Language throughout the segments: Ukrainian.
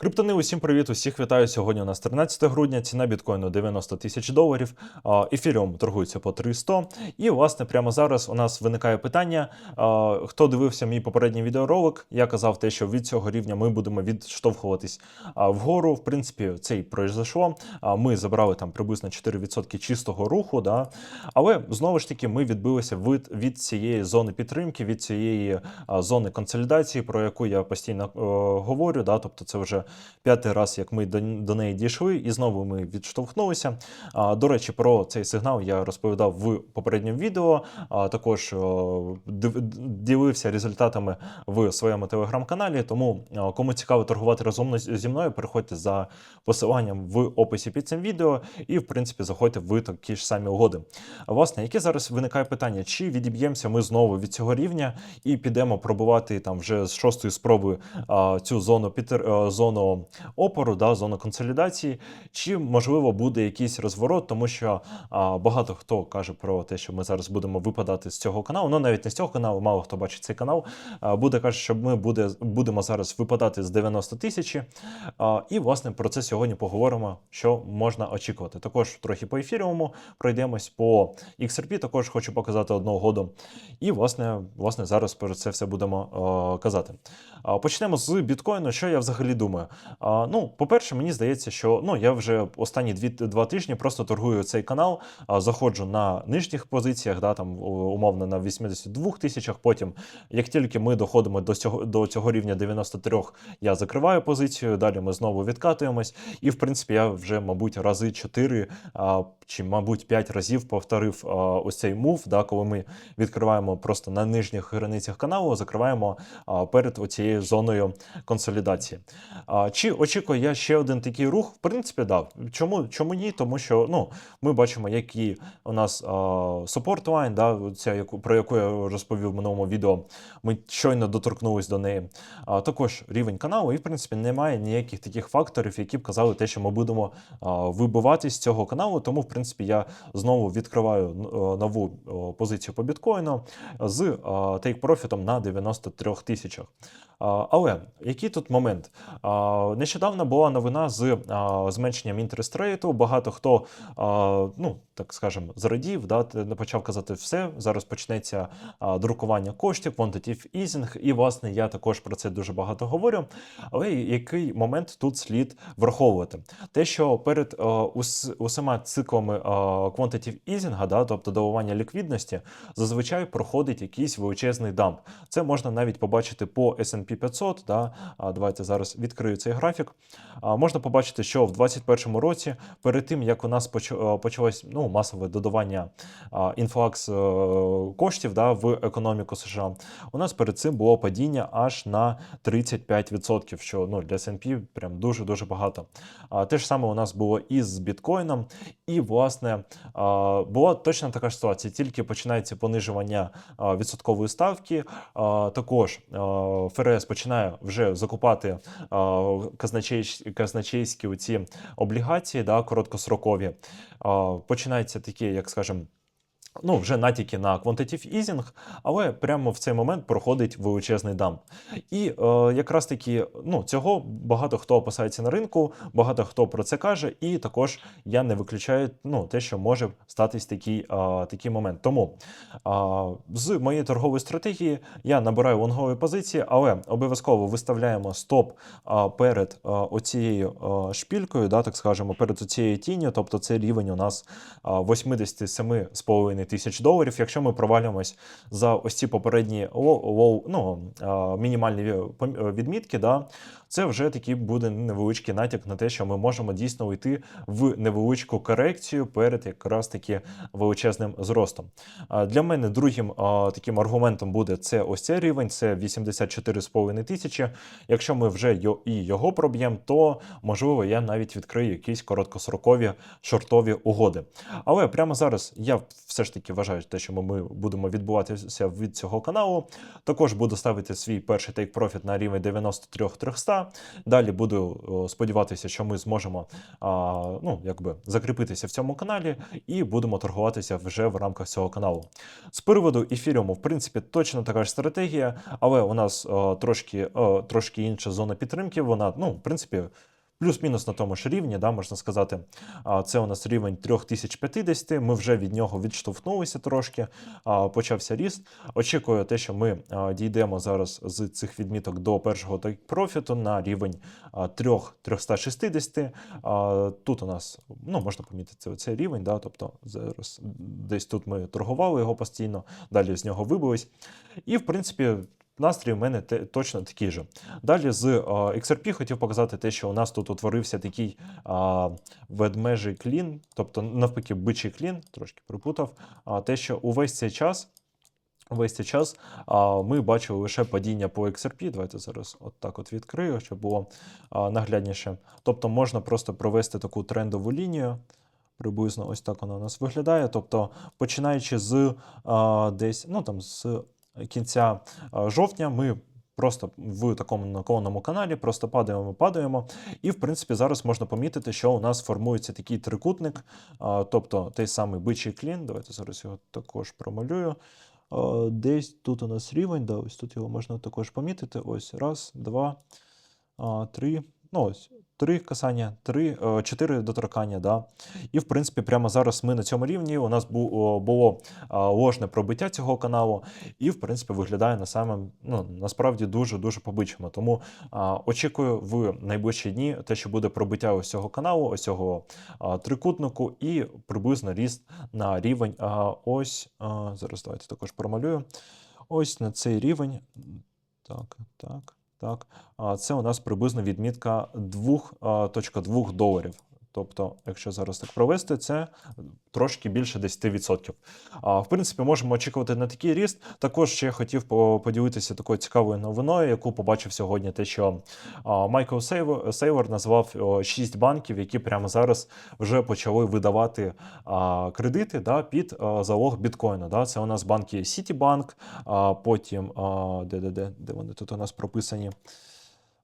Криптони, усім привіт, усіх вітаю. Сьогодні у нас 13 грудня, ціна біткоїну 90 тисяч доларів, ефіріум торгується по 300. І, власне, прямо зараз у нас виникає питання. Хто дивився мій попередній відеоролик, я казав те, що від цього рівня ми будемо відштовхуватись вгору. В принципі, це і пройшло. А, Ми забрали там приблизно 4% чистого руху. Да? Але знову ж таки, ми відбилися від, від цієї зони підтримки, від цієї зони консолідації, про яку я постійно е, говорю. Да? Тобто, це вже п'ятий раз, як ми до, до неї дійшли, і знову ми відштовхнулися. А, до речі, про цей сигнал я розповідав в попередньому відео. А, також ділився результатами в своєму телеграм-каналі. Тому кому цікаво торгувати разом зі мною, переходьте за посиланням в описі під цим відео, і в принципі заходьте в такі ж самі угоди. Власне, яке зараз виникає питання, чи відіб'ємося ми знову від цього рівня і підемо пробувати там вже з шостої спроби а, цю зону підтер... а, зону опору, да, зону консолідації, чи можливо буде якийсь розворот, тому що а, багато хто каже про те, що ми зараз будемо випадати з цього каналу. Ну навіть не з цього каналу, мало хто бачить цей канал. А, буде каже, що ми буде, будемо зараз випадати з 90 тисячі. А, і власне про це сьогодні поговоримо, що можна очікувати. Також трохи по ефіріуму пройдемось по XRP, також хочу показати одну угоду. І власне, власне зараз про це все будемо е, казати. Почнемо з біткоїну. Що я взагалі думаю? Ну, по-перше, мені здається, що ну я вже останні два тижні просто торгую цей канал, заходжу на нижніх позиціях, да, там умовно на 82 тисячах. Потім, як тільки ми доходимо до цього до цього рівня 93, я закриваю позицію. Далі ми знову відкатуємось. І в принципі, я вже, мабуть, рази 4 а, чи, мабуть, 5 разів повторив а, ось цей мув, да, коли ми відкриваємо просто на нижніх границях каналу, закриваємо перед оцією зоною консолідації. А, чи очікую я ще один такий рух? В принципі, да. Чому, чому ні? Тому що ну, ми бачимо, які у нас support line, да, ця, про яку я розповів в минулому відео. Ми щойно доторкнулись до неї. А, також рівень каналу, і в принципі немає ніяких таких факторів, які б казали те, що ми будемо а, вибиватись з цього каналу. Тому, в принципі, я знову відкриваю нову позицію по біткоїну з тейк-профітом на 93 тисячах. Але який тут момент? А, Нещодавно була новина з зменшенням інтерест рейту. Багато хто, ну так скажемо, зрадів, да, почав казати все. Зараз почнеться друкування коштів, quantitative easing, і власне я також про це дуже багато говорю. Але який момент тут слід враховувати? Те, що перед усіма циклами quantitative easing, да, тобто доливання ліквідності, зазвичай проходить якийсь величезний дамп. Це можна навіть побачити по S&P 500. Да? Давайте зараз відкрию цей графік. Можна побачити, що в 2021 році, перед тим як у нас е, почалось ну, масове додавання інфлакс е, коштів да, в економіку США, у нас перед цим було падіння аж на 35%, що ну, для S&P прям дуже-дуже багато. Те ж саме у нас було і з біткоїном, і, власне, була точно така ж ситуація, тільки починається понижування відсоткової ставки. Також ФРС починає вже закупати казначейські оці облігації, да, короткострокові. починаються такі, як скажемо, Ну, вже натяки на quantitative easing, але прямо в цей момент проходить величезний дамп. І е, якраз таки ну, цього багато хто опасається на ринку, багато хто про це каже, і також я не виключаю ну, те, що може статись такий, е, такий момент. Тому е, з моєї торгової стратегії я набираю лонгові позиції, але обов'язково виставляємо стоп е, перед е, оцією е, шпількою, да, так скажемо, перед оцією тінню, тобто це рівень у нас а, 87,5 тисяч доларів. Якщо ми провалюємось за ось ці попередні лоу, ну, мінімальні відмітки, да, це вже такий буде невеличкий натяк на те, що ми можемо дійсно уйти в невеличку корекцію перед якраз таки величезним зростом. Для мене другим таким аргументом буде це ось цей рівень, це 84,5 тисячі. Якщо ми вже і його проб'ємо, то можливо я навіть відкрию якісь короткострокові шортові угоди. Але прямо зараз я все ж таки вважаю те, що ми будемо відбуватися від цього каналу. Також буду ставити свій перший тейк профіт на рівень 93 300 Далі буду сподіватися, що ми зможемо а, ну, якби, закріпитися в цьому каналі і будемо торгуватися вже в рамках цього каналу. З приводу ефіріуму, в принципі, точно така ж стратегія, але у нас о, трошки, о, трошки інша зона підтримки. Вона, ну, в принципі, плюс-мінус на тому ж рівні, да, можна сказати. Це у нас рівень 3050, Ми вже від нього відштовхнулися трошки, почався ріст. Очікую те, що ми дійдемо зараз з цих відміток до першого тейк-профіту на рівень а, 3 360. Тут у нас ну, можна помітити цей рівень, да, тобто зараз десь тут ми торгували його постійно, далі з нього вибились. І, в принципі, настрій у мене те, точно такий же. Далі з а, XRP хотів показати те, що у нас тут утворився такий а, ведмежий клін, тобто навпаки, бичий клін, трошки припутав. А, те, що увесь цей час. Весь цей час а, ми бачили лише падіння по XRP. Давайте зараз от так от відкрию, щоб було а, наглядніше. Тобто можна просто провести таку трендову лінію. Приблизно ось так вона у нас виглядає. Тобто, починаючи з а, десь, ну там з кінця жовтня, ми просто в такому наклонному каналі просто падаємо, падаємо. І, в принципі, зараз можна помітити, що у нас формується такий трикутник, тобто той самий бичий клін. Давайте зараз його також промалюю. Десь тут у нас рівень, да, ось тут його можна також помітити. Ось раз, два, три. Ну ось. Три касання, три, е, чотири доторкання, да. І в принципі, прямо зараз ми на цьому рівні. У нас бу- було ложне пробиття цього каналу, і в принципі виглядає на самим, ну насправді дуже дуже побичимо. Тому а, очікую в найближчі дні те, що буде пробиття ось цього каналу, ось цього а, трикутнику, і приблизно ріст на рівень. А, ось а, зараз давайте також промалюю. Ось на цей рівень. Так, так. Так, це у нас приблизно відмітка 2.2 доларів. Тобто, якщо зараз так провести, це трошки більше 10%. А, в принципі, можемо очікувати на такий ріст. Також ще хотів поділитися такою цікавою новиною, яку побачив сьогодні. Те, що Майкл Сейвер назвав о, 6 банків, які прямо зараз вже почали видавати кредити да, під залог біткоїна. Да. Це у нас банки Citibank, потім де, де, де, де вони тут у нас прописані.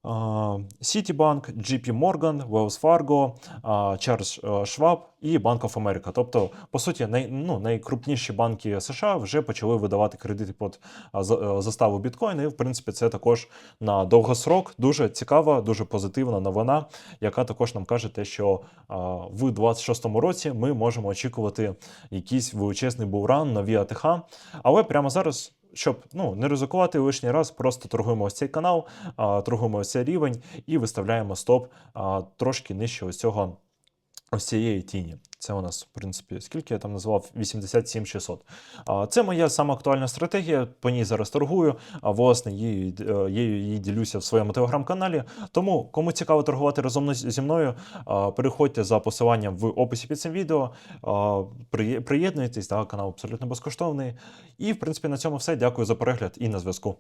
А, Citibank, JP Morgan, Wells Fargo, а, Charles Schwab і Bank of America. Тобто, по суті, най, ну, найкрупніші банки США вже почали видавати кредити під заставу біткоїна. І, в принципі, це також на довгосрок дуже цікава, дуже позитивна новина, яка також нам каже те, що в 26-му році ми можемо очікувати якийсь величезний булран, нові АТХ. Але прямо зараз. Щоб ну не ризикувати лишній раз, просто торгуємо ось цей канал, а, торгуємо ось цей рівень і виставляємо стоп а, трошки нижче ось цього ось цієї тіні. Це у нас, в принципі, скільки я там назвав? 87 600. Це моя сама актуальна стратегія. По ній зараз торгую. Власне, її, е, її, її ділюся в своєму телеграм-каналі. Тому, кому цікаво торгувати разом зі мною, переходьте за посиланням в описі під цим відео. Приєднуйтесь, да, канал абсолютно безкоштовний. І, в принципі, на цьому все. Дякую за перегляд і на зв'язку.